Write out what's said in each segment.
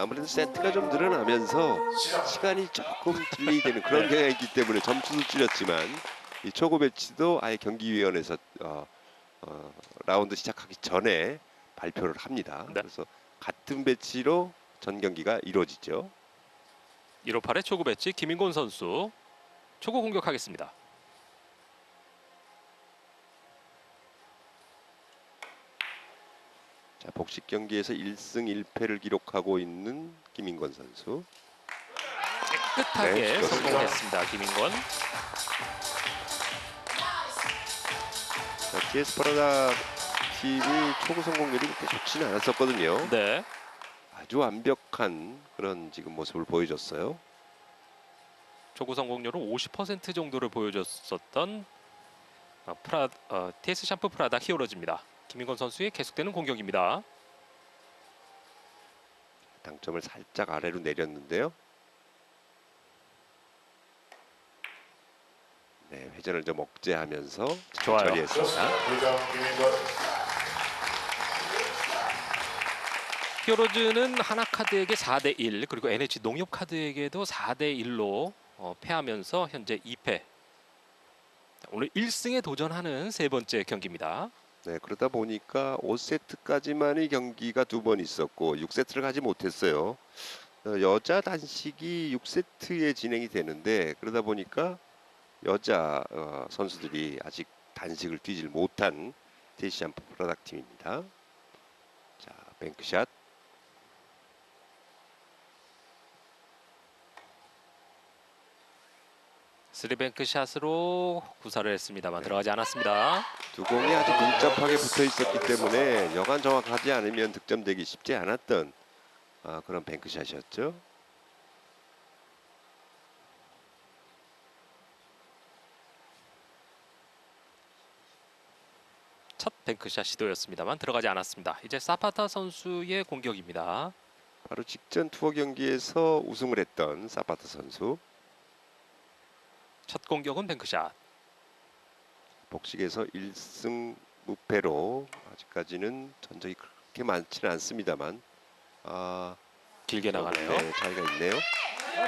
아무래도 세트가 좀 늘어나면서 시간이 조금 딜레이 되는 그런 경향이 있기 때문에 점수도 줄였지만 이 초고 배치도 아예 경기위원회에서 어, 어, 라운드 시작하기 전에 발표를 합니다. 네. 그래서 같은 배치로 전 경기가 이루어지죠. 158의 초구 배치 김인곤 선수 초구 공격하겠습니다. 복식 경기에서 1승 1패를 기록하고 있는 김인권 선수. 깨끗하게 네. 성공했습니다. 김인권. 자, TS 프라다 팀이 초구 성공률이 그렇게 좋지는 않았었거든요. 네. 아주 완벽한 그런 지금 모습을 보여줬어요. 초구 성공률은 50% 정도를 보여줬었던 어, 프라 어, TS 샴푸 프라다 히어로즈입니다. 김인권 선수의 계속되는 공격입니다. 당점을 살짝 아래로 내렸는데요. 네, 회전을 좀 억제하면서 잘 좋아요. 처리했습니다. 히어로즈는 하나카드에게 4대 1 그리고 NH 농협카드에게도 4대 1로 어, 패하면서 현재 2패. 오늘 1승에 도전하는 세 번째 경기입니다. 네, 그러다 보니까 5세트까지만의 경기가 두 번 있었고 6세트를 가지 못했어요. 어, 여자 단식이 6세트에 진행이 되는데 그러다 보니까 여자 어, 선수들이 아직 단식을 뛰질 못한 데시안프 프로덕 팀입니다. 자, 뱅크샷. 스리뱅크 샷으로 구사를 했습니다만 들어가지 않았습니다. 두 공이 아주 밀접하게 붙어 있었기 때문에 여간 정확하지 않으면 득점되기 쉽지 않았던 아, 그런 뱅크샷이었죠. 첫 뱅크샷 시도였습니다만 들어가지 않았습니다. 이제 사파타 선수의 공격입니다. 바로 직전 투어 경기에서 우승을 했던 사파타 선수 첫 공격은 뱅크샷. 복식에서 1승 무패로 아직까지는 전적이 그렇게 많지는 않습니다만 아, 길게 나가네요. 네, 차이가 있네요.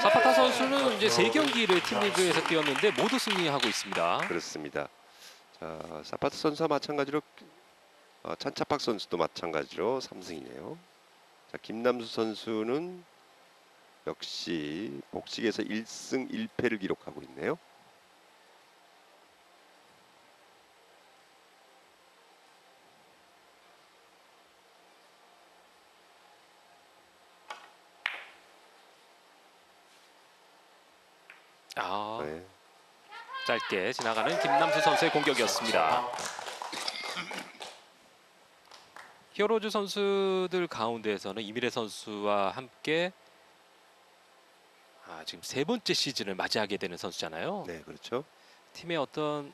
사파타 선수는 이제 세 경기를 팀 리그에서 뛰었는데 모두 승리하고 있습니다. 그렇습니다. 자, 사파타 선수와 마찬가지로 어, 찬차팍 선수도 마찬가지로 3승이네요. 자, 김남수 선수는 역시 복식에서 1승 1패를 기록하고 있네요. 아, 네. 짧게 지나가는 김남수 선수의 공격이었습니다. 히어로즈 선수들 가운데에서는 이미래 선수와 함께 아, 지금 세 번째 시즌을 맞이하게 되는 선수잖아요. 네, 그렇죠. 팀의 어떤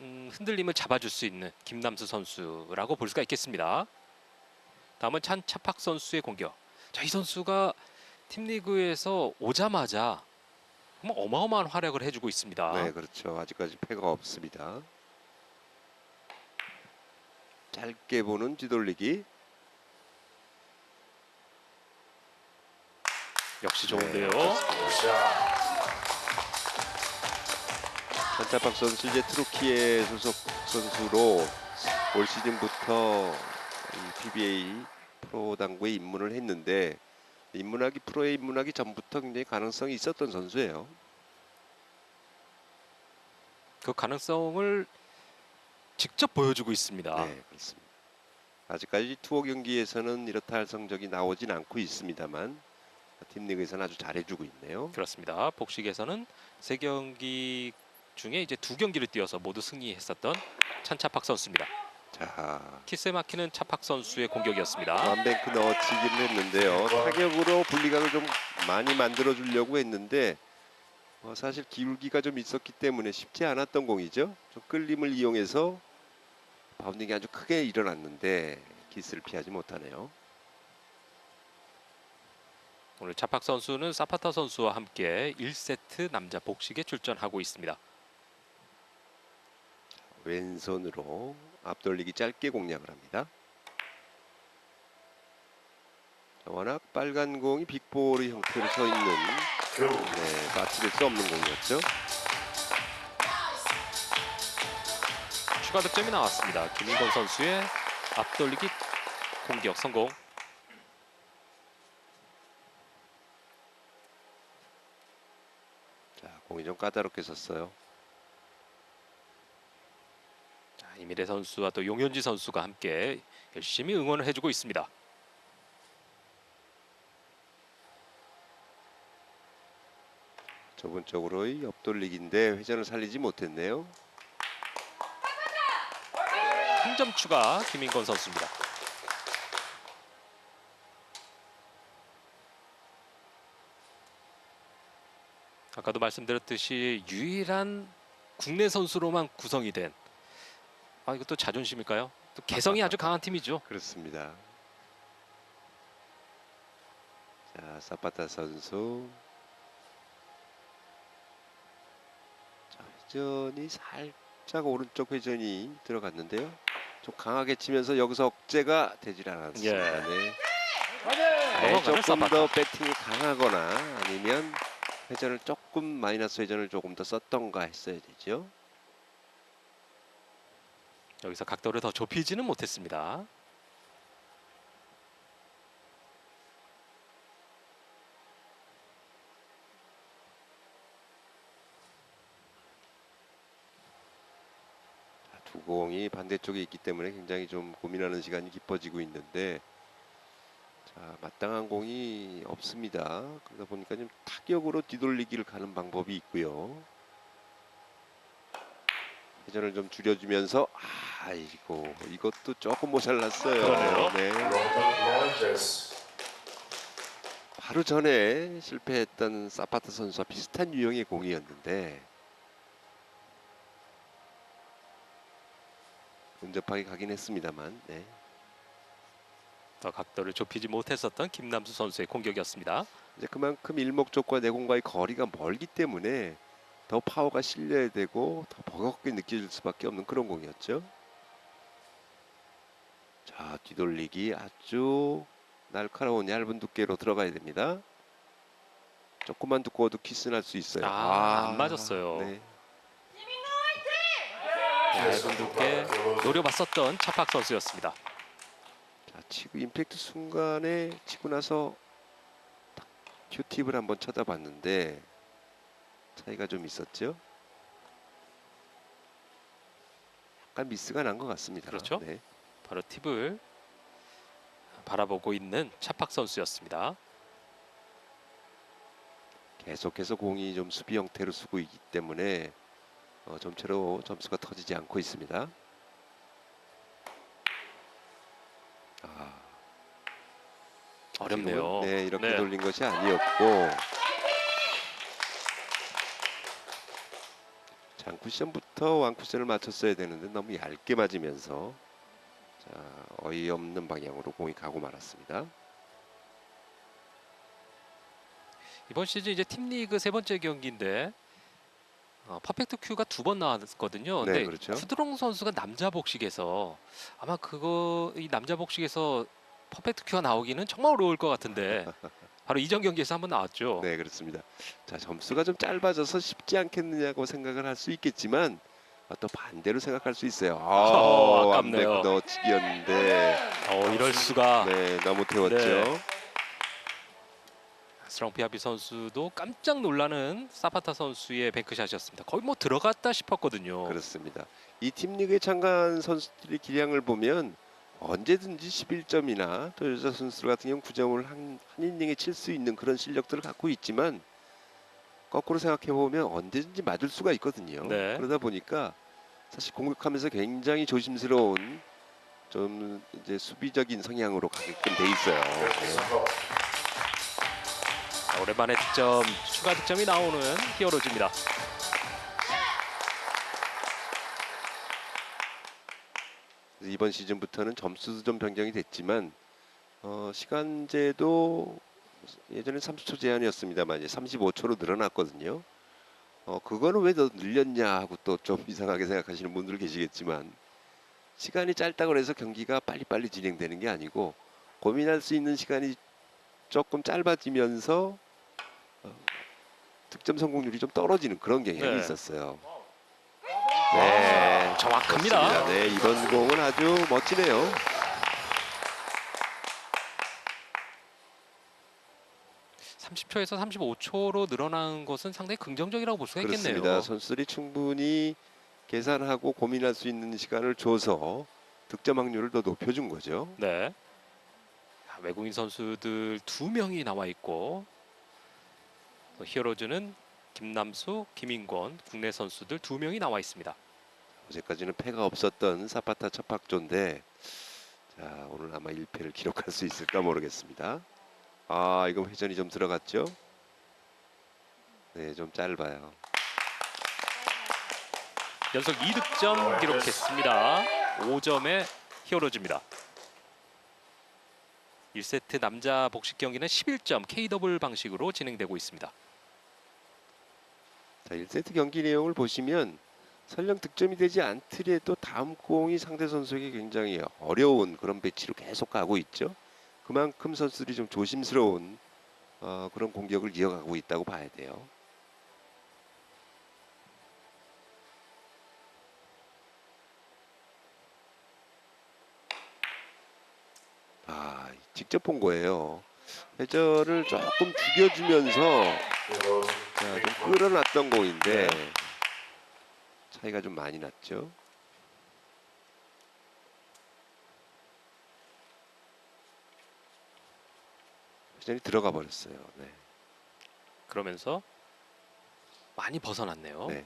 음, 흔들림을 잡아줄 수 있는 김남수 선수라고 볼 수가 있겠습니다. 다음은 찬 차팍 선수의 공격. 자, 이 선수가 팀 리그에서 오자마자 정말 어마어마한 활약을 해주고 있습니다. 네, 그렇죠. 아직까지 패가 없습니다. 짧게 보는 뒤돌리기. 역시 좋은데요. 네, 산타팍 선수 이제 트로키의 소속 선수로 올 시즌부터 이 PBA 프로 당구에 입문을 했는데 입문하기 프로에 입문하기 전부터 굉장히 가능성이 있었던 선수예요. 그 가능성을 직접 보여주고 있습니다. 네, 그렇습니다. 아직까지 투어 경기에서는 이렇다 할 성적이 나오진 않고 있습니다만 팀 리그에서는 아주 잘해주고 있네요. 그렇습니다. 복식에서는 세 경기 중에 이제 두 경기를 뛰어서 모두 승리했었던 찬차팍 선수입니다. 자, 키스에 막히는 차팍 선수의 공격이었습니다. 완뱅크 넣어치기를 했는데요. 타격으로 분리각을 좀 많이 만들어 주려고 했는데 어, 사실 기울기가 좀 있었기 때문에 쉽지 않았던 공이죠. 좀 끌림을 이용해서 바운딩이 아주 크게 일어났는데 키스를 피하지 못하네요. 오늘 차팍 선수는 사파타 선수와 함께 1세트 남자 복식에 출전하고 있습니다. 왼손으로 앞돌리기 짧게 공략을 합니다. 워낙 빨간 공이 빅볼의 형태로 서 있는 네, 빠뜨릴 수 없는 공이었죠. 추가 득점이 나왔습니다. 김인권 선수의 앞돌리기 공격 성공. 자, 공이 좀 까다롭게 섰어요. 자, 이미래 선수와 또 용현지 선수가 함께 열심히 응원을 해주고 있습니다. 좁은 쪽으로의 옆돌리기인데 회전을 살리지 못했네요. 한 점 추가 김인권 선수입니다. 아까도 말씀드렸듯이 유일한 국내 선수로만 구성이 된 아 이것도 자존심일까요? 또 개성이 아주 강한 팀이죠. 그렇습니다. 자, 사파타 선수. 자, 회전이 살짝 오른쪽 회전이 들어갔는데요. 좀 강하게 치면서 여기서 억제가 되질 않았습니다. 예. 네. 네, 조금 사파타. 더 배팅이 강하거나 아니면 회전을 조금 마이너스 회전을 조금 더 썼던가 했어야 되죠. 여기서 각도를 더 좁히지는 못했습니다. 자, 두 공이 반대쪽에 있기 때문에 굉장히 좀 고민하는 시간이 깊어지고 있는데 자 마땅한 공이 없습니다. 그러다 보니까 좀 타격으로 뒤돌리기를 가는 방법이 있고요. 회전을 좀 줄여주면서 아 이고 이것도 조금 모자랐어요. 네. 바로 전에 실패했던 사파타 선수와 비슷한 유형의 공이었는데 근접하게 가긴 했습니다만 네. 더 각도를 좁히지 못했었던 김남수 선수의 공격이었습니다. 이제 그만큼 일목적과 내공과의 거리가 멀기 때문에 더 파워가 실려야 되고 더 버겁게 느껴질 수밖에 없는 그런 공이었죠. 자 뒤돌리기 아주 날카로운 얇은 두께로 들어가야 됩니다. 조금만 두꺼워도 키스 날 수 있어요. 아, 안 맞았어요. 네. 얇은 두께 노려봤었던 차팍 선수였습니다. 자 치고 임팩트 순간에 치고 나서 딱 큐팁을 한번 쳐다봤는데 차이가 좀 있었죠. 약간 미스가 난 것 같습니다. 그렇죠. 네. 바로 팁을 바라보고 있는 차팍 선수였습니다. 계속해서 공이 좀 수비 형태로 쓰고 있기 때문에 어, 점차로 점수가 터지지 않고 있습니다. 아, 어렵네요. 네, 이렇게 네. 돌린 것이 아니었고 장 쿠션부터 완 쿠션을 맞췄어야 되는데 너무 얇게 맞으면서 자, 어이없는 방향으로 공이 가고 말았습니다. 이번 시즌 이제 팀리그 세 번째 경기인데 어, 퍼펙트 큐가 두 번 나왔거든요. 네, 근데 그렇죠. 쿠드롱 선수가 남자 복식에서 아마 그거 이 남자 복식에서 퍼펙트 큐가 나오기는 정말 어려울 것 같은데 바로 이전 경기에서 한번 나왔죠. 네 그렇습니다. 자 점수가 좀 짧아져서 쉽지 않겠느냐고 생각을 할 수 있겠지만 아, 또 반대로 생각할 수 있어요. 어, 아, 아깝네요. 완벽 넣어치기였는데 어, 이럴 수가. 네 너무 태웠죠. 네. 스랑피아비 선수도 깜짝 놀라는 사파타 선수의 뱅크샷이었습니다. 거의 뭐 들어갔다 싶었거든요. 그렇습니다. 이 팀 리그에 참가한 선수들의 기량을 보면 언제든지 11점이나 또 여자 선수들 같은 경우 9점을 한, 한 이닝에 칠 수 있는 그런 실력들을 갖고 있지만 거꾸로 생각해 보면 언제든지 맞을 수가 있거든요. 네. 그러다 보니까 사실 공격하면서 굉장히 조심스러운 좀 이제 수비적인 성향으로 가게끔 돼 있어요. 네. 자, 오랜만에 득점 추가 득점이 나오는 히어로즈입니다. 이번 시즌부터는 점수도 좀 변경이 됐지만 어, 시간제도 예전에 30초 제한이었습니다만 이제 35초로 늘어났거든요. 어, 그거는 왜 더 늘렸냐 하고 또 좀 이상하게 생각하시는 분들 계시겠지만 시간이 짧다고 해서 경기가 빨리빨리 진행되는 게 아니고 고민할 수 있는 시간이 조금 짧아지면서 어, 득점 성공률이 좀 떨어지는 그런 경향이 네. 있었어요. 네, 정확합니다. 그렇습니다. 네, 이번 공은 아주 멋지네요. 30초에서 35초로 늘어난 것은 상당히 긍정적이라고 볼 수가 그렇습니다. 있겠네요. 선수들이 충분히 계산하고 고민할 수 있는 시간을 줘서 득점 확률을 더 높여준 거죠. 네. 자, 외국인 선수들 두 명이 나와 있고 또 히어로즈는 김남수, 김인권 국내 선수들 두 명이 나와 있습니다. 어제까지는 패가 없었던 사파타 첫박조인데 자 오늘 아마 1패를 기록할 수 있을까 모르겠습니다. 아 이거 회전이 좀 들어갔죠? 네 좀 짧아요. 연속 2득점 기록했습니다. 5점의 히어로즈입니다. 1세트 남자 복식 경기는 11점 K더블 방식으로 진행되고 있습니다. 자 1세트 경기 내용을 보시면 설령 득점이 되지 않더라도 다음 공이 상대 선수에게 굉장히 어려운 그런 배치로 계속 가고 있죠. 그만큼 선수들이 좀 조심스러운 어, 그런 공격을 이어가고 있다고 봐야 돼요. 아, 직접 본 거예요. 회전을 조금 죽여주면서 자, 좀 끌어놨던 공인데 차이가 좀 많이 났죠. 회전이 들어가 버렸어요. 네. 그러면서 많이 벗어났네요. 네.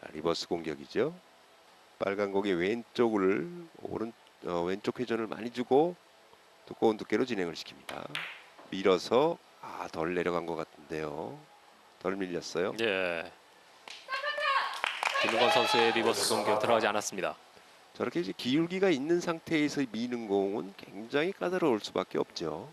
자, 리버스 공격이죠. 빨간 공이 왼쪽을 오른 어, 왼쪽 회전을 많이 주고 두꺼운 두께로 진행을 시킵니다. 밀어서 아, 덜 내려간 것 같은데요. 덜 밀렸어요. 예. 김은건 선수의 리버스 공격 들어가지 않았습니다. 저렇게 이제 기울기가 있는 상태에서 미는 공은 굉장히 까다로울 수밖에 없죠.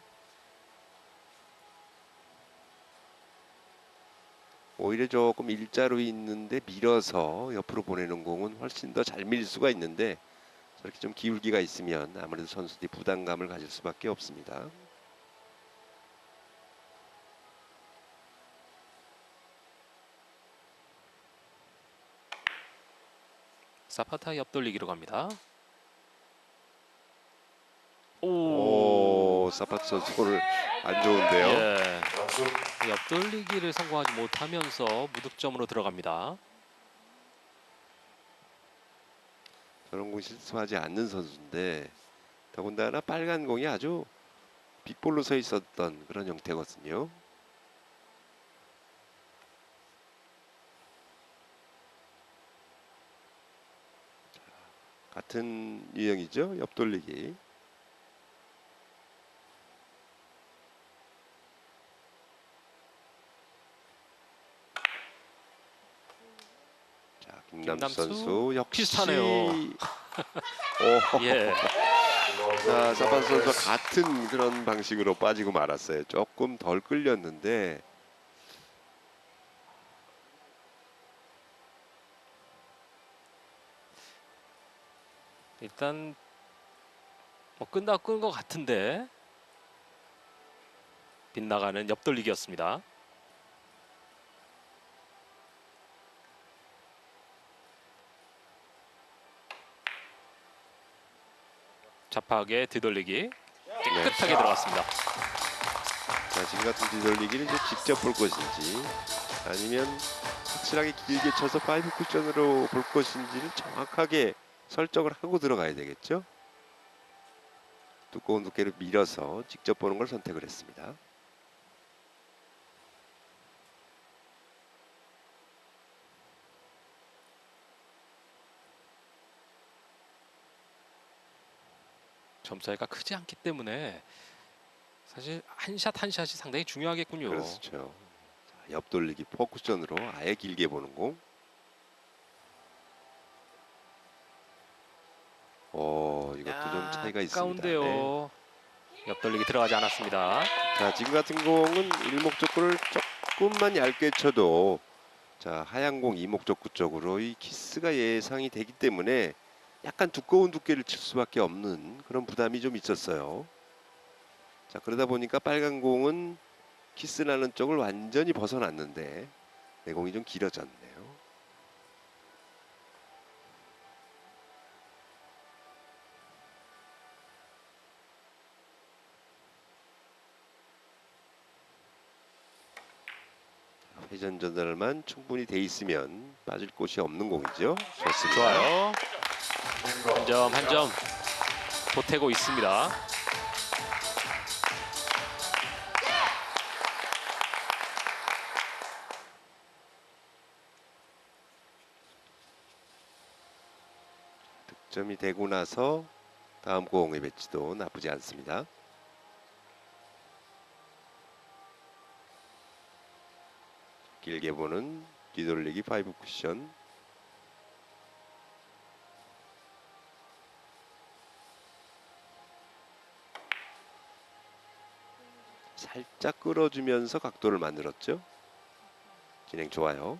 오히려 조금 일자로 있는데 밀어서 옆으로 보내는 공은 훨씬 더 잘 밀 수가 있는데 저렇게 좀 기울기가 있으면 아무래도 선수들이 부담감을 가질 수밖에 없습니다. 사파타 옆돌리기로 갑니다. 오, 사파트 선수 오늘 안 좋은데요. 예. 옆돌리기를 성공하지 못하면서 무득점으로 들어갑니다. 저런 공 실수하지 않는 선수인데 더군다나 빨간 공이 아주 빗볼로 서 있었던 그런 형태거든요. 같은 유형이죠. 옆돌리기. 자, 김남수, 김남수 선수 역시 비슷하네요. 오, 예. 자, 사판 선수와 같은 그런 방식으로 빠지고 말았어요. 조금 덜 끌렸는데 일단 뭐 끈다 끈것 같은데 빗나가는 옆돌리기였습니다. 잡하게 뒤돌리기 깨끗하게 들어갔습니다. 자, 지금 같은 뒤돌리기는 이제 직접 볼 것인지 아니면 확실하게 길게 쳐서 파이브 쿠션으로 볼 것인지를 정확하게 설정을 하고 들어가야 되겠죠. 두꺼운 두께를 밀어서 직접 보는 걸 선택을 했습니다. 점차이가 크지 않기 때문에 사실 한 샷 한 샷이 상당히 중요하겠군요. 그렇죠. 자, 옆 돌리기 포쿠션으로 아예 길게 보는 공. 어, 이것도 좀 차이가 있습니다. 네. 가운데요. 옆돌리기 들어가지 않았습니다. 자, 지금 같은 공은 일목적구를 조금만 얇게 쳐도 자 하얀 공 이목적구 쪽으로 이 키스가 예상이 되기 때문에 약간 두꺼운 두께를 칠 수밖에 없는 그런 부담이 좀 있었어요. 자 그러다 보니까 빨간 공은 키스 나는 쪽을 완전히 벗어났는데 내공이 좀 길어졌네 회전 전달만 충분히 돼 있으면 빠질 곳이 없는 공이죠. 좋습니다. 좋아요. 한 점 한 점 보태고 있습니다. 득점이 되고 나서 다음 공의 배치도 나쁘지 않습니다. 길게 보는 뒤돌리기 5 쿠션 살짝 끌어주면서 각도를 만들었죠. 진행 좋아요.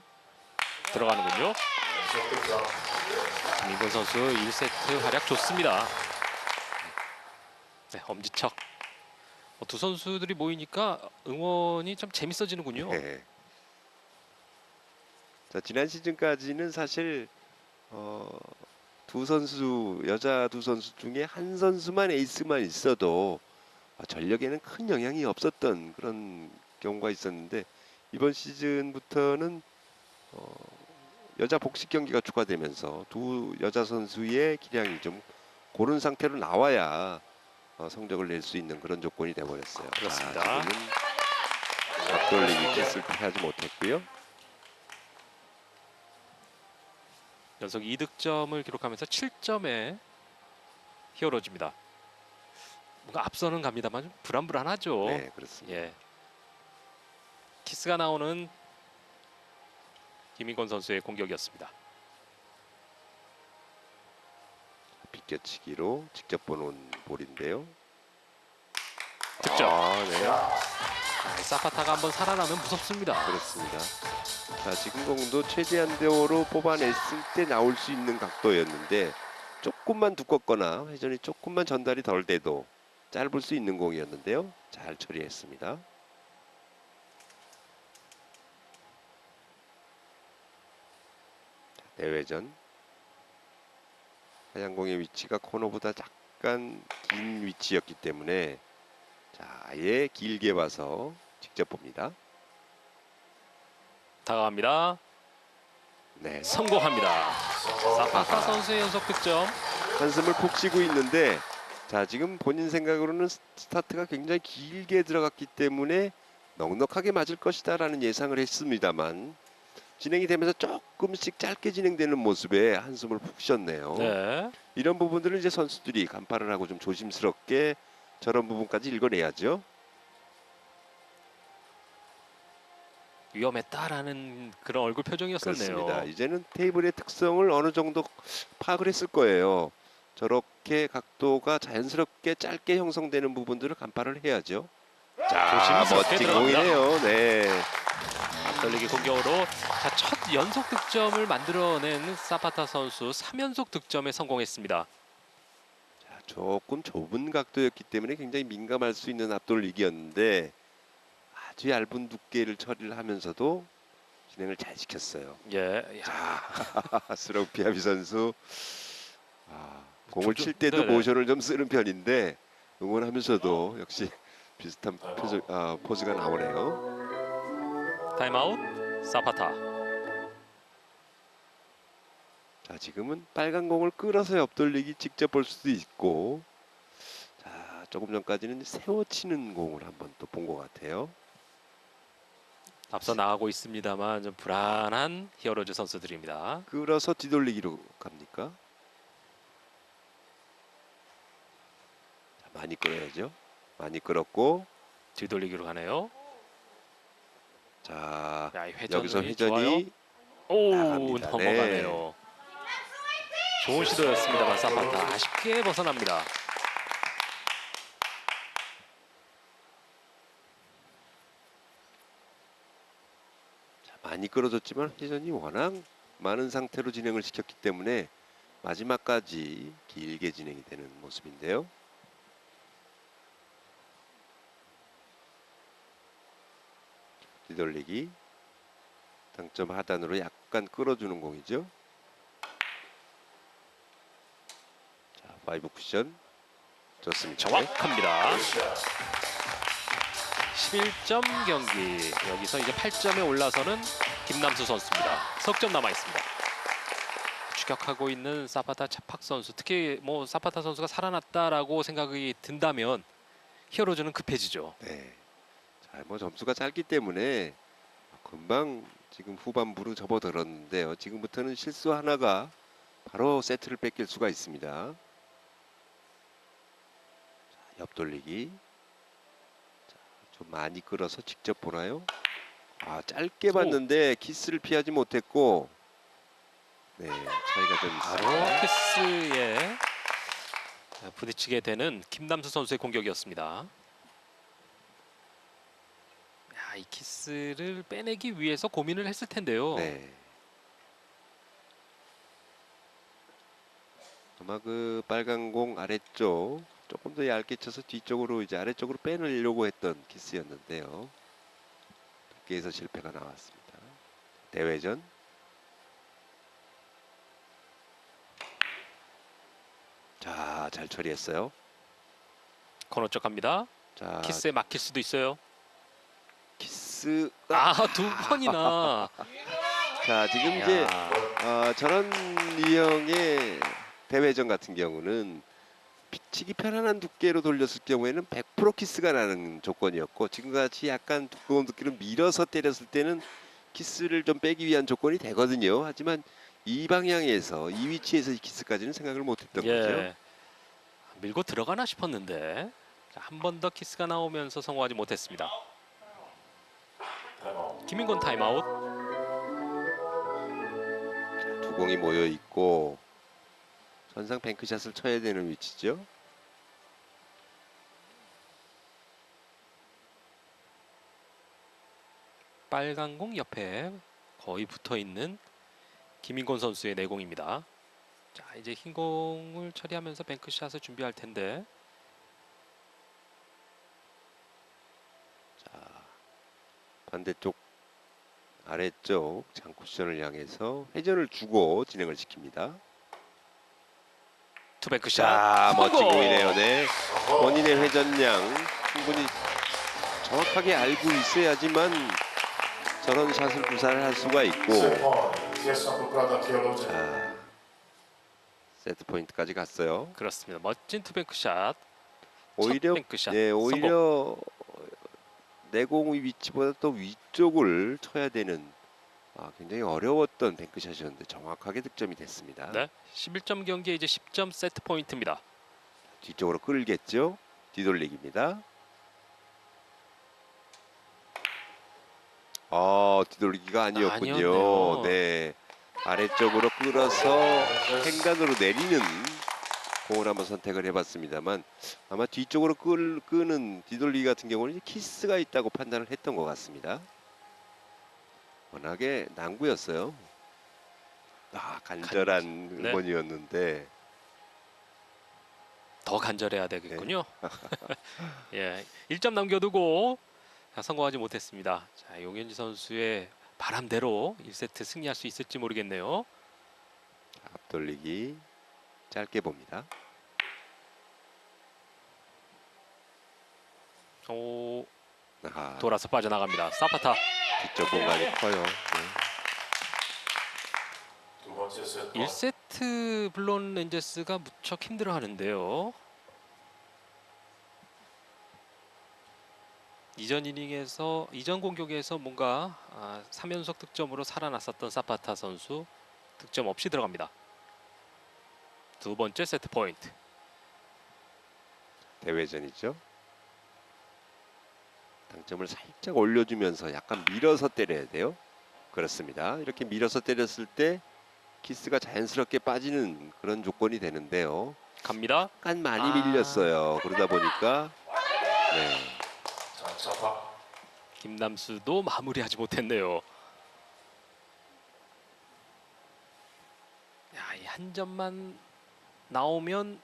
들어가는군요. 김민곤 선수 1세트 활약 좋습니다. 네, 엄지척. 어, 두 선수들이 모이니까 응원이 좀 재밌어지는군요. 네. 자 지난 시즌까지는 사실 어, 두 선수 여자 두 선수 중에 한 선수만 에이스만 있어도 어, 전력에는 큰 영향이 없었던 그런 경우가 있었는데 이번 시즌부터는 어, 여자 복식 경기가 추가되면서 두 여자 선수의 기량이 좀 고른 상태로 나와야 어, 성적을 낼 수 있는 그런 조건이 되어버렸어요. 그렇습니다. 아, 앞돌리기 키스를 피하지 못했고요. 연속 2득점을 기록하면서 7점에 히어로즈입니다. 뭔가 앞서는 갑니다만 좀 불안불안하죠. 네, 그렇습니다. 예. 키스가 나오는 김인권 선수의 공격이었습니다. 비껴치기로 직접 보는 볼인데요. 득점. 아, 네. 아, 사파타가 한번 살아나면 무섭습니다. 그렇습니다. 자, 지금 공도 최대한대로 뽑아냈을 때 나올 수 있는 각도였는데 조금만 두껍거나 회전이 조금만 전달이 덜 돼도 짧을 수 있는 공이었는데요. 잘 처리했습니다. 자, 대회전 하얀 공의 위치가 코너보다 약간 긴 위치였기 때문에 자, 아예 길게 봐서 직접 봅니다. 다가갑니다. 네. 성공합니다. 사파타 선수의 연속 득점. 한숨을 푹 쉬고 있는데 자 지금 본인 생각으로는 스타트가 굉장히 길게 들어갔기 때문에 넉넉하게 맞을 것이다 라는 예상을 했습니다만 진행이 되면서 조금씩 짧게 진행되는 모습에 한숨을 푹 쉬었네요. 네. 이런 부분들은 이제 선수들이 간파를 하고 좀 조심스럽게 저런 부분까지 읽어내야죠. 위험했다라는 그런 얼굴 표정이었었네요. 그렇습니다. 이제는 테이블의 특성을 어느 정도 파악을 했을 거예요. 저렇게 각도가 자연스럽게 짧게 형성되는 부분들을 간파를 해야죠. 자, 멋진. 공이네요. 네. 앞돌리기 공격으로 자, 첫 연속 득점을 만들어낸 사파타 선수 3연속 득점에 성공했습니다. 자, 조금 좁은 각도였기 때문에 굉장히 민감할 수 있는 앞돌리기였는데 아주 얇은 두께를 처리를 하면서도 진행을 잘 시켰어요. 예. 야, 스로피아비 선수 아, 공을 좀- 칠 때도 네네. 모션을 좀 쓰는 편인데 응원하면서도 역시 비슷한 표정, 아, 포즈가 나오네요. 타임아웃 사파타. 자 지금은 빨간 공을 끌어서 옆돌리기 직접 볼 수도 있고 자 조금 전까지는 세워치는 공을 한번 또 본 것 같아요. 앞서 나가고 있습니다만 좀 불안한 히어로즈 선수들입니다. 끌어서 뒤돌리기로 갑니까? 자, 많이 끌어야죠. 많이 끌었고 뒤돌리기로 가네요. 자 야, 이 회전이 여기서 좋아요. 오 나갑니다. 넘어가네요. 좋은 시도였습니다만 사파타 아쉽게 벗어납니다. 자, 많이 끌어줬지만 회전이 워낙 많은 상태로 진행을 시켰기 때문에 마지막까지 길게 진행이 되는 모습인데요. 뒤돌리기 당점 하단으로 약간 끌어주는 공이죠. 파이브 쿠션 좋습니다. 정확합니다. Good shot. 11점 경기 여기서 이제 8점에 올라서는 김남수 선수입니다. 석점 남아 있습니다. 추격하고 있는 사파타 차팍 선수 특히 뭐 사파타 선수가 살아났다라고 생각이 든다면 히어로즈는 급해지죠. 네. 자, 뭐 점수가 짧기 때문에 금방 지금 후반부로 접어들었는데요. 지금부터는 실수 하나가 바로 세트를 뺏길 수가 있습니다. 자, 옆돌리기. 자, 좀 많이 끌어서 직접 보나요? 아, 짧게 봤는데 키스를 피하지 못했고 네, 차이가 좀 바로 있습니다. 키스에 부딪히게 되는 김남수 선수의 공격이었습니다. 야, 이 키스를 빼내기 위해서 고민을 했을 텐데요. 네. 아마 그 빨간 공 아래쪽 조금 더 얇게 쳐서 뒤쪽으로 이제 아래쪽으로 빼내려고 했던 키스였는데요. 두께에서 실패가 나왔습니다. 대회전. 자, 잘 처리했어요. 코너 쪽 갑니다. 자, 키스에 막힐 수도 있어요. 키스. 아, 두 번이나. 자, 지금 이제 야, 어, 저런 유형의 대회전 같은 경우는 피치기 편안한 두께로 돌렸을 경우에는 100% 키스가 나는 조건이었고 지금같이 약간 두꺼운 두께로 밀어서 때렸을 때는 키스를 좀 빼기 위한 조건이 되거든요. 하지만 이 방향에서 이 위치에서 이 키스까지는 생각을 못했던 거죠. 예. 밀고 들어가나 싶었는데 한 번 더 키스가 나오면서 성공하지 못했습니다. 김인권 타임아웃. 두 공이 모여 있고 전상 뱅크샷을 쳐야 되는 위치죠. 빨간 공 옆에 거의 붙어 있는 김인권 선수의 내공입니다. 자, 이제 흰 공을 처리하면서 뱅크샷을 준비할 텐데 자, 반대쪽 아래쪽 장쿠션을 향해서 회전을 주고 진행을 시킵니다. 멋진 성공! 공이네요. 네. 본인의 회전량 충분히 정확하게 알고 있어야지만 저런 샷을 구사를 할 수가 있고 Prada Theologian. 자, 세트 포인트까지 갔어요. 그렇습니다. 멋진 투뱅크샷. 오히려 뱅크샷. 예. 오히려 내공 위치보다 또 위쪽을 쳐야 되는 아, 굉장히 어려웠던 뱅크샷이었는데 정확하게 득점이 됐습니다. 네. 11점 경기에 이제 10점 세트 포인트입니다. 뒤쪽으로 끌겠죠. 뒤돌리기입니다. 아, 뒤돌리기가 아니었군요. 아니었네요. 네. 아래쪽으로 끌어서 행간으로 내리는 공을 한번 선택을 해봤습니다만 아마 뒤쪽으로 끌, 끄는 뒤돌리기 같은 경우는 키스가 있다고 판단을 했던 것 같습니다. 워낙에 난구였어요. 아, 간절한 네. 응원이었는데 더 간절해야 되겠군요. 예, 1점 남겨두고 자, 성공하지 못했습니다. 자, 용현지 선수의 바람대로 1세트 승리할 수 있을지 모르겠네요. 앞돌리기 짧게 봅니다. 오, 아, 돌아서 빠져나갑니다. 사파타 뒤쪽 공간이 커요. 네. 두 번째 set point. 1세트 블론 렌저스가 무척 힘들어하는데요. 이전 이닝에서 이전 공격에서 뭔가 아, 3연속 득점으로 살아났었던 사파타 선수 득점 없이 들어갑니다. 두 번째 세트 포인트. 대회전이죠. 당점을 살짝 올려주면서 약간 밀어서 때려야 돼요. 그렇습니다. 이렇게 밀어서 때렸을 때 키스가 자연스럽게 빠지는 그런 조건이 되는데요. 갑니다. 약간 많이 아. 밀렸어요. 그러다 보니까 네. 김남수도 마무리하지 못했네요. 야, 이 한 점만 나오면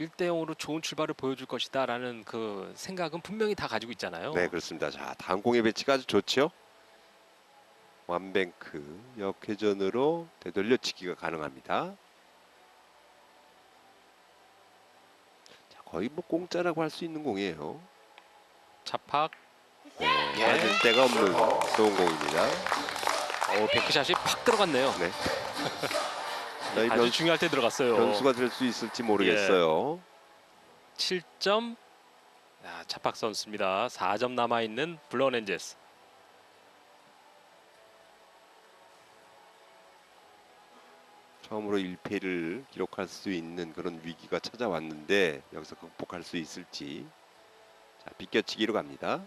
1대 0으로 좋은 출발을 보여줄 것이다라는 그 생각은 분명히 다 가지고 있잖아요. 네 그렇습니다. 자 다음 공의 배치가 아주 좋죠. 완뱅크 역회전으로 되돌려치기가 가능합니다. 자 거의 뭐 공짜라고 할 수 있는 공이에요. 차팍 네, 맞을 데가 없는 좋은 공입니다. 어, 뱅크샷이 팍 들어갔네요. 네. 자, 이 아주 변, 중요할 때 들어갔어요. 변수가 될 수 있을지 모르겠어요. 7점. 야, 차팍 선수입니다. 4점 남아 있는 블러렌제스. 처음으로 1패를 기록할 수 있는 그런 위기가 찾아왔는데 여기서 극복할 수 있을지 자 비껴치기로 갑니다.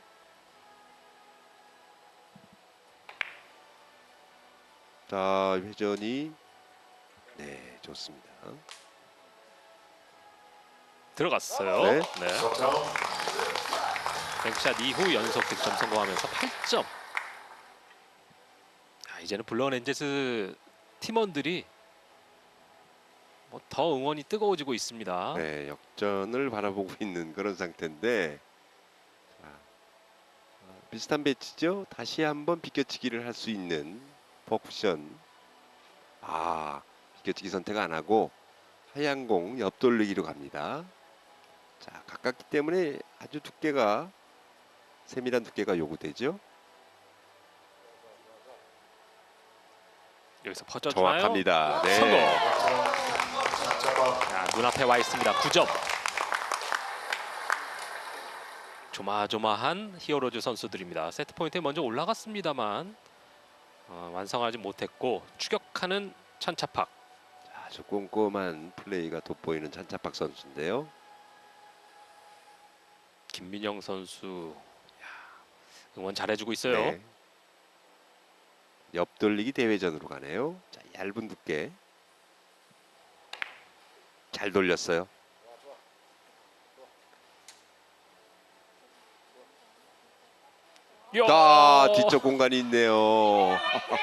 자 회전이 네 좋습니다. 들어갔어요. 네. 네. 뱅크샷 이후 연속 득점 성공하면서 8점. 아, 이제는 블러렌제스 팀원들이 뭐 더 응원이 뜨거워지고 있습니다. 네 역전을 바라보고 있는 그런 상태인데 비슷한 배치죠. 다시 한번 비껴치기를 할 수 있는 퍼쿠션. 아 비껴치기 선택 안 하고 하얀 공 옆돌리기로 갑니다. 자 가깝기 때문에 아주 두께가 세밀한 두께가 요구되죠. 여기서 퍼져주나요? 정확합니다. 네. 성공. 자, 눈앞에 와 있습니다. 9점. 조마조마한 히어로즈 선수들입니다. 세트 포인트에 먼저 올라갔습니다만 어, 완성하지 못했고 추격하는 찬차팍. 아주 꼼꼼한 플레이가 돋보이는 찬차박 선수인데요. 김민영 선수 야, 응원 잘해주고 있어요. 네. 옆돌리기 대회전으로 가네요. 자, 얇은 두께. 잘 돌렸어요. 아, 뒤쪽 공간이 있네요.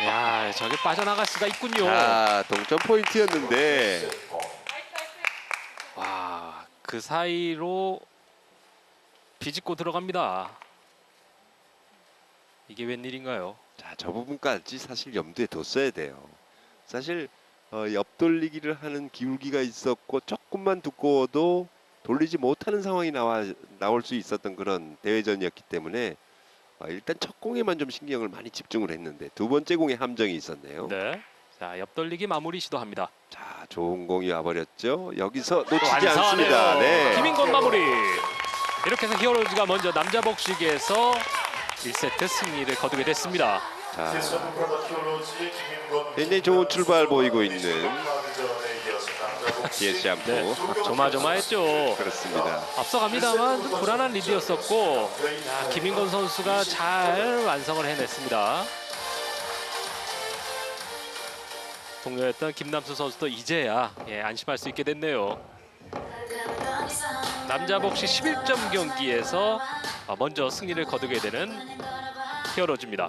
야, 저게 빠져나갈 수가 있군요. 아, 동점 포인트였는데 와, 그 사이로 비집고 들어갑니다. 이게 웬일인가요? 자, 저 부분까지 사실 염두에 뒀어야 돼요. 사실 어, 옆돌리기를 하는 기울기가 있었고 조금만 두꺼워도 돌리지 못하는 상황이 나와 나올 수 있었던 그런 대회전이었기 때문에 어, 일단 첫 공에만 좀 신경을 많이 집중을 했는데 두 번째 공에 함정이 있었네요. 네. 자, 옆돌리기 마무리 시도합니다. 자, 좋은 공이 와버렸죠. 여기서 놓치지. 않습니다. 네. 김인권 마무리. 이렇게 해서 히어로즈가 먼저 남자 복식에서 1세트 승리를 거두게 됐습니다. 자, 굉장히 좋은 출발 보이고 있는 DS 샴푸. 네, 조마조마했죠. 그렇습니다. 앞서갑니다만 좀 불안한 리드였었고 자, 김인권 선수가 잘 완성을 해냈습니다. 동료였던 김남수 선수도 이제야 예, 안심할 수 있게 됐네요. 남자 복식 11점 경기에서 어, 먼저 승리를 거두게 되는 히어로즈입니다.